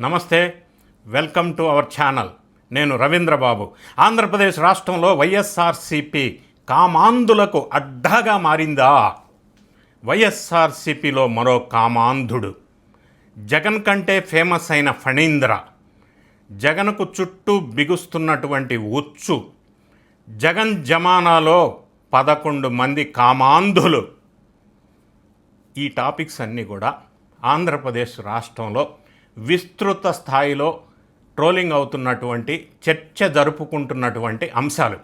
నమస్తే welcome to our channel. నేను రవీంద్రబాబు. ఆంధ్రప్రదేశ్ రాష్ట్రంలో వైఎస్ఆర్సిపి కామాంధులకు అడ్డాగా మారిందా? వైఎస్ఆర్సిపిలో మరో కామాంధుడు. జగన్ కంటే ఫేమస్ అయిన ఫణీంద్ర. జగన్కు చుట్టూ బిగుస్తున్నటువంటి ఉచ్చు. జగన్ జమానాలో పదకొండు మంది కామాంధులు. ఈ టాపిక్స్ అన్నీ కూడా ఆంధ్రప్రదేశ్ రాష్ట్రంలో విస్తృత స్థాయిలో ట్రోలింగ్ అవుతున్నటువంటి చర్చ జరుపుకుంటున్నటువంటి అంశాలు.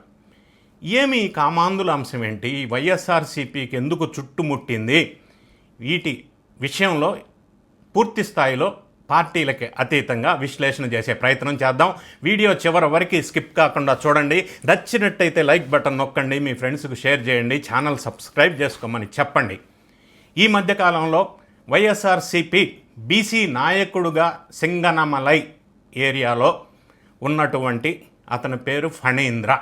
ఏమి ఈ కామాంధుల అంశం ఏంటి? ఈ వైఎస్ఆర్సీపీకి ఎందుకు చుట్టుముట్టింది? వీటి విషయంలో పూర్తి స్థాయిలో పార్టీలకి అతీతంగా విశ్లేషణ చేసే ప్రయత్నం చేద్దాం. వీడియో చివరి వరకు స్కిప్ కాకుండా చూడండి. నచ్చినట్టయితే లైక్ బటన్ నొక్కండి. మీ ఫ్రెండ్స్కి షేర్ చేయండి. ఛానల్ సబ్స్క్రైబ్ చేసుకోమని చెప్పండి. ఈ మధ్యకాలంలో వైఎస్ఆర్సీపీ బీసీ నాయకుడుగా సింగనమలై ఏరియాలో ఉన్నటువంటి అతని పేరు ఫణీంద్ర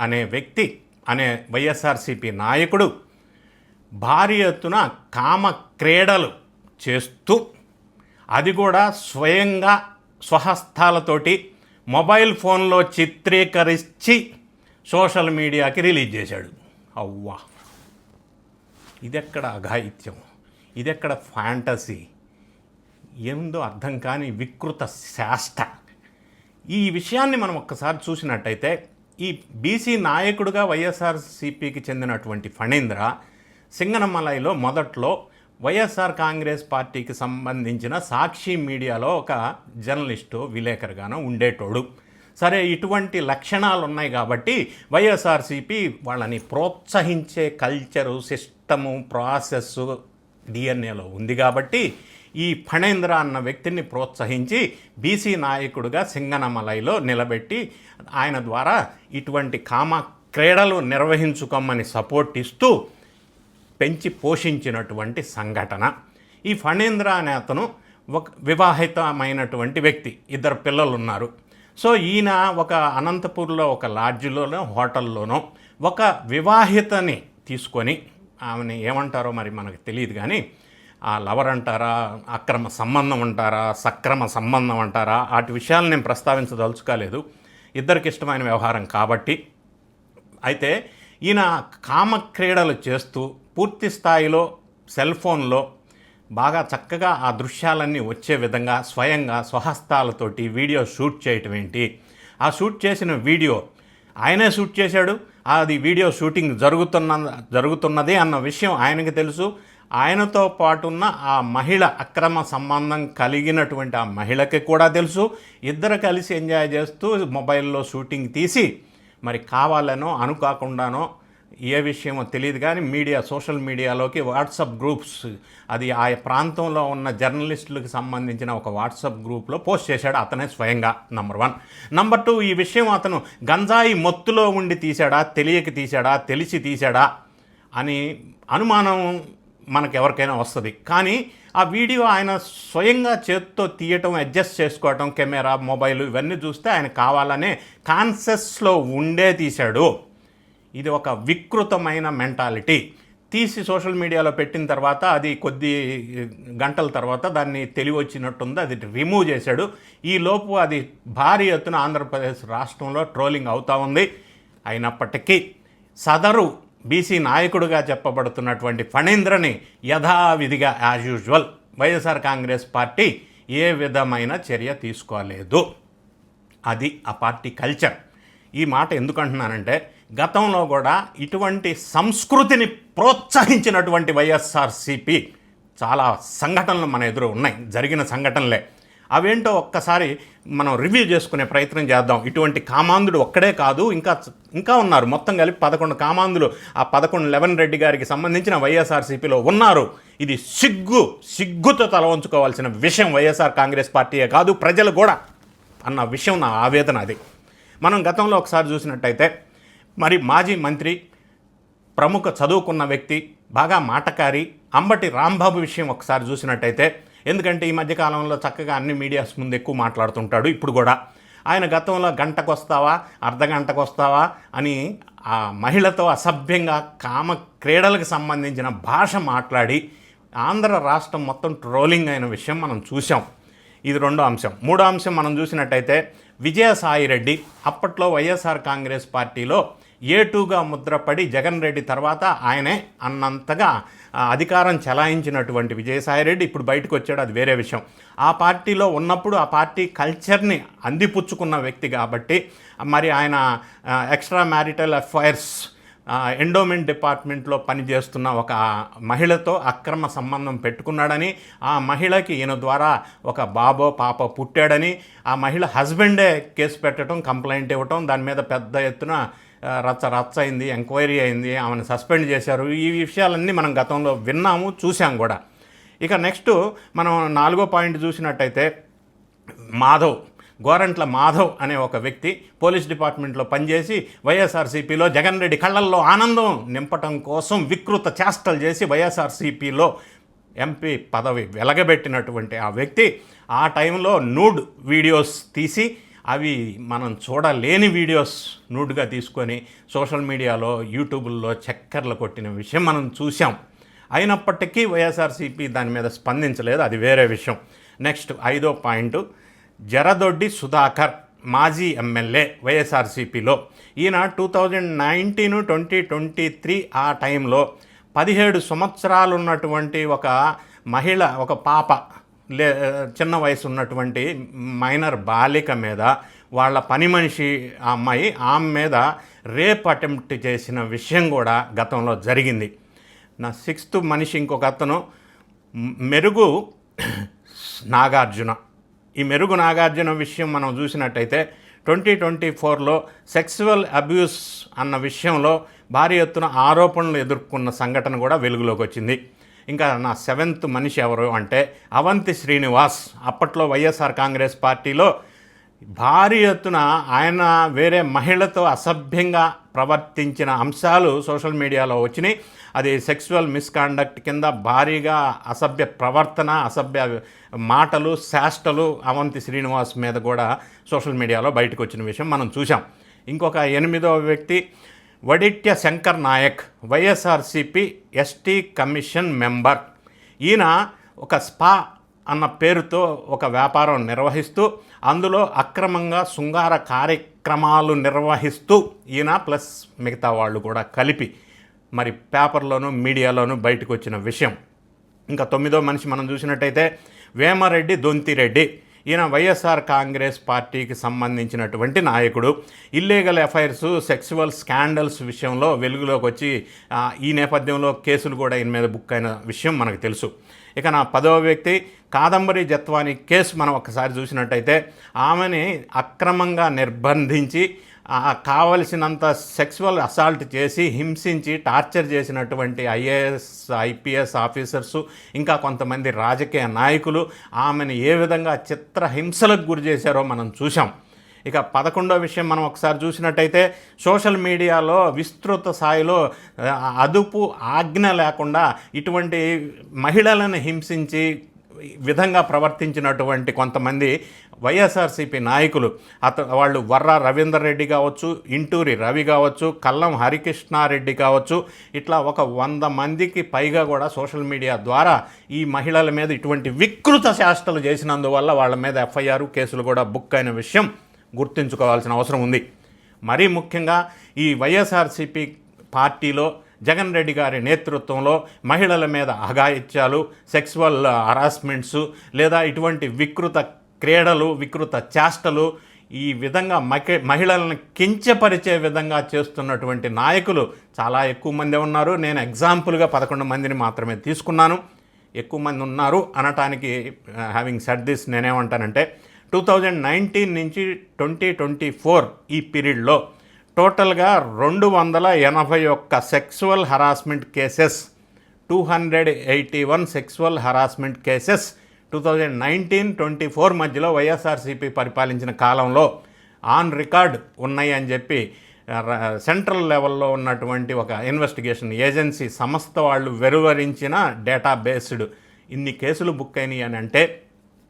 అనే వ్యక్తి అనే వైఎస్ఆర్సీపీ నాయకుడు భారీ ఎత్తున కామ క్రీడలు చేస్తూ అది కూడా స్వయంగా స్వహస్తాలతోటి మొబైల్ ఫోన్లో చిత్రీకరించి సోషల్ మీడియాకి రిలీజ్ చేశాడు. అవ్వా! ఇదెక్కడ అఘాయిత్యం? ఇదెక్కడ ఫ్యాంటసీ? ఏందో అర్థం కాని వికృత శాస్త్ర. ఈ విషయాన్ని మనం ఒక్కసారి చూసినట్టయితే ఈ బీసీ నాయకుడుగా వైఎస్ఆర్సీపీకి చెందినటువంటి ఫణేంద్ర సింగనమలైలో మొదట్లో వైఎస్ఆర్ కాంగ్రెస్ పార్టీకి సంబంధించిన సాక్షి మీడియాలో ఒక జర్నలిస్టు విలేకరుగాను ఉండేటోడు. సరే ఇటువంటి లక్షణాలు ఉన్నాయి కాబట్టి వైఎస్ఆర్సీపీ వాళ్ళని ప్రోత్సహించే కల్చరు సిస్టము ప్రాసెస్ డిఎన్ఏలో ఉంది కాబట్టి ఈ ఫణేంద్ర అన్న వ్యక్తిని ప్రోత్సహించి బీసీ నాయకుడుగా సింగనమలైలో నిలబెట్టి ఆయన ద్వారా ఇటువంటి కామ క్రీడలు నిర్వహించుకోమని సపోర్ట్ ఇస్తూ పెంచి పోషించినటువంటి సంఘటన. ఈ ఫణేంద్ర అనే అతను ఒక వివాహితమైనటువంటి వ్యక్తి. ఇద్దరు పిల్లలు ఉన్నారు సో ఈయన ఒక అనంతపూర్లో ఒక లాడ్జిలోనో హోటల్లోనో ఒక వివాహితని తీసుకొని ఆమెని ఏమంటారో మరి మనకు తెలియదు కానీ ఆ లవర్ అంటారా అక్రమ సంబంధం అంటారా సక్రమ సంబంధం అంటారా వాటి విషయాలు నేను ప్రస్తావించదలుచుకోలేదు. ఇద్దరికి ఇష్టమైన వ్యవహారం కాబట్టి. అయితే ఈయన కామక్రీడలు చేస్తూ పూర్తి స్థాయిలో సెల్ ఫోన్లో బాగా చక్కగా ఆ దృశ్యాలన్నీ వచ్చే విధంగా స్వయంగా స్వహస్తాలతోటి వీడియో షూట్ చేయటం ఏంటి? ఆ షూట్ చేసిన వీడియో ఆయనే షూట్ చేశాడు. అది వీడియో షూటింగ్ జరుగుతున్న జరుగుతున్నది అన్న విషయం ఆయనకి తెలుసు. ఆయనతో పాటున్న ఆ మహిళ అక్రమ సంబంధం కలిగినటువంటి ఆ మహిళకి కూడా తెలుసు. ఇద్దరు కలిసి ఎంజాయ్ చేస్తూ మొబైల్లో షూటింగ్ తీసి మరి కావాలనో అనుకాకుండానో ఏ విషయమో తెలియదు కానీ మీడియా సోషల్ మీడియాలోకి వాట్సాప్ గ్రూప్స్ అది ఆ ప్రాంతంలో ఉన్న జర్నలిస్టులకు సంబంధించిన ఒక వాట్సాప్ గ్రూప్లో పోస్ట్ చేశాడు అతనే స్వయంగా నంబర్ వన్. నంబర్ టూ ఈ విషయం అతను గంజాయి మొత్తులో ఉండి తీశాడా తెలియక తీశాడా తెలిసి తీశాడా అని అనుమానం మనకు ఎవరికైనా వస్తుంది. కానీ ఆ వీడియో ఆయన స్వయంగా చేత్తో తీయటం అడ్జస్ట్ చేసుకోవటం కెమెరా మొబైల్ ఇవన్నీ చూస్తే ఆయన కావాలనే కాన్సెస్లో ఉండే తీశాడు. ఇది ఒక వికృతమైన మెంటాలిటీ. తీసి సోషల్ మీడియాలో పెట్టిన తర్వాత అది కొద్ది గంటల తర్వాత దాన్ని తెలివి వచ్చినట్టుంది అది రిమూవ్ చేశాడు. ఈ లోపు అది భారీ ఎత్తున ఆంధ్రప్రదేశ్ రాష్ట్రంలో ట్రోలింగ్ అవుతూ ఉంది. అయినప్పటికీ సదరు బీసీ నాయకుడుగా చెప్పబడుతున్నటువంటి ఫణీంద్రని యథావిధిగా as usual YSR Congress party ఏ విధమైన చర్య తీసుకోలేదు. అది ఆ పార్టీ కల్చర్ ఈ మాట ఎందుకంటున్నానంటే గతంలో కూడా ఇటువంటి సంస్కృతిని ప్రోత్సహించినటువంటి వైఎస్ఆర్సిపి చాలా సంఘటనలు మన ఎదురు ఉన్నాయి జరిగిన సంఘటనలే. అవేంటో ఒక్కసారి మనం రివ్యూ చేసుకునే ప్రయత్నం చేద్దాం. ఇటువంటి కామాంధుడు ఒక్కడే కాదు ఇంకా ఇంకా ఉన్నారు. మొత్తం కలిపి పదకొండు కామాంధులు ఆ పదకొండు లెవెన్ రెడ్డి గారికి సంబంధించిన వైఎస్ఆర్సీపీలో ఉన్నారు. ఇది సిగ్గు సిగ్గుతో తల ఉంచుకోవాల్సిన విషయం వైఎస్ఆర్ కాంగ్రెస్ పార్టీయే కాదు ప్రజలు కూడా అన్న విషయం నా ఆవేదన అది. మనం గతంలో ఒకసారి చూసినట్టయితే మరి మాజీ మంత్రి ప్రముఖ చదువుకున్న వ్యక్తి బాగా మాటకారి అంబటి రాంబాబు విషయం ఒకసారి చూసినట్టయితే ఎందుకంటే ఈ మధ్యకాలంలో చక్కగా అన్ని మీడియాస్ ముందు ఎక్కువ మాట్లాడుతుంటాడు. ఇప్పుడు కూడా ఆయన గతంలో గంటకు వస్తావా అర్ధ గంటకు వస్తావా అని ఆ మహిళతో అసభ్యంగా కామ క్రీడలకు సంబంధించిన భాష మాట్లాడి ఆంధ్ర రాష్ట్రం మొత్తం ట్రోలింగ్ అయిన విషయం మనం చూసాం ఇది రెండో అంశం. మూడో అంశం మనం చూసినట్టయితే విజయసాయిరెడ్డి అప్పట్లో వైఎస్ఆర్ కాంగ్రెస్ పార్టీలో ఏ టూగా ముద్రపడి జగన్ రెడ్డి తర్వాత ఆయనే అన్నంతగా అధికారం చెలాయించినటువంటి విజయసాయిరెడ్డి ఇప్పుడు బయటకు వచ్చాడు అది వేరే విషయం. ఆ పార్టీలో ఉన్నప్పుడు ఆ పార్టీ కల్చర్ని అందిపుచ్చుకున్న వ్యక్తి కాబట్టి మరి ఆయన ఎక్స్ట్రా మ్యారిటల్ అఫైర్స్ ఎండోమెంట్ డిపార్ట్మెంట్లో పనిచేస్తున్న ఒక మహిళతో అక్రమ సంబంధం పెట్టుకున్నాడని ఆ మహిళకి ఈయన ద్వారా ఒక బాబో పాప పుట్టాడని ఆ మహిళ హస్బెండే కేసు పెట్టడం కంప్లైంట్ ఇవ్వటం దాని మీద పెద్ద ఎత్తున రచ్చ రచ్చ అయింది ఎంక్వైరీ అయింది ఆమెను సస్పెండ్ చేశారు. ఈ విషయాలన్నీ మనం గతంలో విన్నాము చూసాం కూడా. ఇక నెక్స్ట్ మనం నాలుగో పాయింట్ చూసినట్టయితే మాధవ్ గోరంట్ల మాధవ్ అనే ఒక వ్యక్తి పోలీస్ డిపార్ట్మెంట్లో పనిచేసి వైఎస్ఆర్సీపీలో జగన్ రెడ్డి కళ్ళల్లో ఆనందం నింపటం కోసం వికృత చేష్టలు చేసి వైఎస్ఆర్సీపీలో ఎంపీ పదవి వెలగబెట్టినటువంటి ఆ వ్యక్తి ఆ టైంలో నూడ్ వీడియోస్ తీసి అవి మనం చూడలేని వీడియోస్ నూటుగా తీసుకొని సోషల్ మీడియాలో యూట్యూబ్లో చక్కర్లు కొట్టిన విషయం మనం చూసాం అయినప్పటికీ వైఎస్ఆర్సీపీ దాని మీద స్పందించలేదు. అది వేరే విషయం. నెక్స్ట్ ఐదో పాయింట్ జరదొడ్డి సుధాకర్ మాజీ ఎమ్మెల్యే వైఎస్ఆర్సీపీలో. ఈయన two thousand nineteen twenty twenty three ఆ టైంలో పదిహేడు సంవత్సరాలు ఉన్నటువంటి ఒక మహిళ ఒక పాప లే చిన్న వయసు ఉన్నటువంటి మైనర్ బాలిక మీద వాళ్ళ పని మనిషి ఆ అమ్మాయి ఆమె మీద రేప్ అటెంప్ట్ చేసిన విషయం కూడా గతంలో జరిగింది. నా సిక్స్త్ మనిషి ఇంకొక అతను మెరుగు నాగార్జున. ఈ మెరుగు నాగార్జున విషయం మనం చూసినట్టయితే ట్వంటీ ట్వంటీ ఫోర్లో సెక్సువల్ అబ్యూస్ అన్న విషయంలో భారీ ఎత్తున ఆరోపణలు ఎదుర్కొన్న సంఘటన కూడా వెలుగులోకి వచ్చింది. ఇంకా నా సెవెంత్ మనిషి ఎవరు అంటే అవంతి శ్రీనివాస్. అప్పట్లో వైఎస్ఆర్ కాంగ్రెస్ పార్టీలో భారీ ఎత్తున ఆయన వేరే మహిళతో అసభ్యంగా ప్రవర్తించిన అంశాలు సోషల్ మీడియాలో వచ్చినాయి. అది సెక్సువల్ మిస్కాండక్ట్ కింద భారీగా అసభ్య ప్రవర్తన అసభ్య మాటలు శాష్టలు అవంతి శ్రీనివాస్ మీద కూడా సోషల్ మీడియాలో బయటకు వచ్చిన విషయం మనం చూసాం ఇంకొక ఎనిమిదవ వ్యక్తి Vaditya Shankar Naik YSRCP ST commission member. ఈయన ఒక స్పా అన్న పేరుతో ఒక వ్యాపారం నిర్వహిస్తూ అందులో అక్రమంగా శృంగార కార్యక్రమాలు నిర్వహిస్తూ ఈయన ప్లస్ మిగతా వాళ్ళు కూడా కలిపి మరి పేపర్లోనూ మీడియాలోనూ బయటకు వచ్చిన విషయం. ఇంకా తొమ్మిదో మనిషి మనం చూసినట్టయితే వేమరెడ్డి దొంతిరెడ్డి. ఈయన వైఎస్ఆర్ కాంగ్రెస్ పార్టీకి సంబంధించినటువంటి నాయకుడు. ఇల్లీగల్ ఎఫైర్స్ సెక్సువల్ స్కాండల్స్ విషయంలో వెలుగులోకి వచ్చి ఈ నేపథ్యంలో కేసులు కూడా ఈయన మీద బుక్ అయిన విషయం మనకు తెలుసు. ఇక నా పదవ వ్యక్తి కాదంబరి జత్వాని కేసు మనం ఒకసారి చూసినట్టయితే ఆమెని అక్రమంగా నిర్బంధించి కావలసినంత సెక్సువల్ అసాల్ట్ చేసి హింసించి టార్చర్ చేసినటువంటి ఐఏఎస్ ఐపీఎస్ ఆఫీసర్సు ఇంకా కొంతమంది రాజకీయ నాయకులు ఆమెను ఏ విధంగా చిత్రహింసలకు గురి చేశారో మనం చూసాం ఇక పదకొండో విషయం మనం ఒకసారి చూసినట్టయితే సోషల్ మీడియాలో విస్తృత స్థాయిలో అదుపు ఆజ్ఞ లేకుండా ఇటువంటి మహిళలను హింసించి విధంగా ప్రవర్తించినటువంటి కొంతమంది వైఎస్ఆర్సీపీ నాయకులు. అత వాళ్ళు వర్ర రవీందర్ రెడ్డి కావచ్చు ఇంటూరి రవి కావచ్చు కల్లం హరికృష్ణారెడ్డి కావచ్చు ఇట్లా ఒక వంద మందికి పైగా కూడా సోషల్ మీడియా ద్వారా ఈ మహిళల మీద ఇటువంటి వికృత శాస్త్రలు చేసినందువల్ల వాళ్ళ మీద ఎఫ్ఐఆర్ కేసులు కూడా బుక్ అయిన విషయం గుర్తుంచుకోవాల్సిన అవసరం ఉంది. మరీ ముఖ్యంగా ఈ వైఎస్ఆర్సీపీ పార్టీలో జగన్ రెడ్డి గారి నేతృత్వంలో మహిళల మీద అఘాయిత్యాలు సెక్సువల్ హరాస్మెంట్స్ లేదా ఇటువంటి వికృత క్రీడలు వికృత చేష్టలు ఈ విధంగా మహిళలను కించపరిచే విధంగా చేస్తున్నటువంటి నాయకులు చాలా ఎక్కువ మంది ఉన్నారు. నేను ఎగ్జాంపుల్గా పదకొండు మందిని మాత్రమే తీసుకున్నాను. ఎక్కువ మంది ఉన్నారు అనటానికి హ్యావింగ్ సెట్ దిస్ నేనేమంటానంటే టూ థౌజండ్ నైన్టీన్ నుంచి ట్వంటీ ట్వంటీ ఫోర్ ఈ పీరియడ్లో టోటల్గా రెండు వందల ఎనభై ఒక్క sexual harassment cases two hundred eighty one sexual harassment cases two thousand nineteen twenty four మధ్యలో వైఎస్ఆర్సీపీ పరిపాలించిన కాలంలో ఆన్ రికార్డ్ ఉన్నాయి అని చెప్పి సెంట్రల్ లెవెల్లో ఉన్నటువంటి ఒక ఇన్వెస్టిగేషన్ ఏజెన్సీ సంస్థ వాళ్ళు వెలువరించిన డేటా బేస్డ్ ఇన్ని కేసులు బుక్ అయినాయి అని అంటే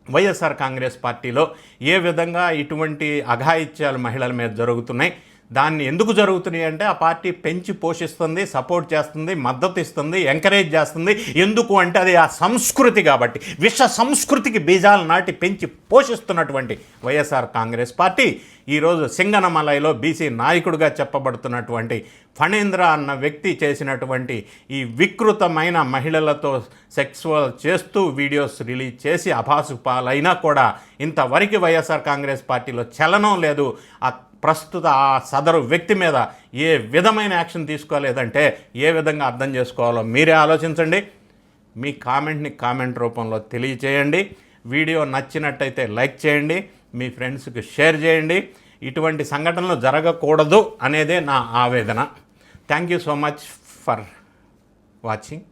వైఎస్ఆర్ కాంగ్రెస్ పార్టీలో ఏ విధంగా ఇటువంటి అఘాయిత్యాలు మహిళల మీద జరుగుతున్నాయి దాన్ని ఎందుకు జరుగుతున్నాయి అంటే ఆ పార్టీ పెంచి పోషిస్తుంది సపోర్ట్ చేస్తుంది మద్దతు ఇస్తుంది ఎంకరేజ్ చేస్తుంది. ఎందుకు అంటే అది ఆ సంస్కృతి కాబట్టి. విశ్వ సంస్కృతికి బీజాలు నాటి పెంచి పోషిస్తున్నటువంటి వైఎస్ఆర్ కాంగ్రెస్ పార్టీ. ఈరోజు సింగనమలైలో బీసీ నాయకుడిగా చెప్పబడుతున్నటువంటి ఫణేంద్ర అన్న వ్యక్తి చేసినటువంటి ఈ వికృతమైన మహిళలతో సెక్సువల్ చేస్తూ వీడియోస్ రిలీజ్ చేసి అభాసు పాలైనా కూడా ఇంతవరకు వైఎస్ఆర్ కాంగ్రెస్ పార్టీలో చలనం లేదు. ఆ ప్రస్తుత ఆ సదరు వ్యక్తి మీద ఏ విధమైన యాక్షన్ తీసుకోలేదంటే ఏ విధంగా అర్థం చేసుకోవాలో మీరే ఆలోచించండి. మీ కామెంట్ని కామెంట్ రూపంలో తెలియచేయండి. వీడియో నచ్చినట్టయితే లైక్ చేయండి. మీ ఫ్రెండ్స్కి షేర్ చేయండి. ఇటువంటి సంఘటనలు జరగకూడదు అనేదే నా ఆవేదన. Thank you so much for watching.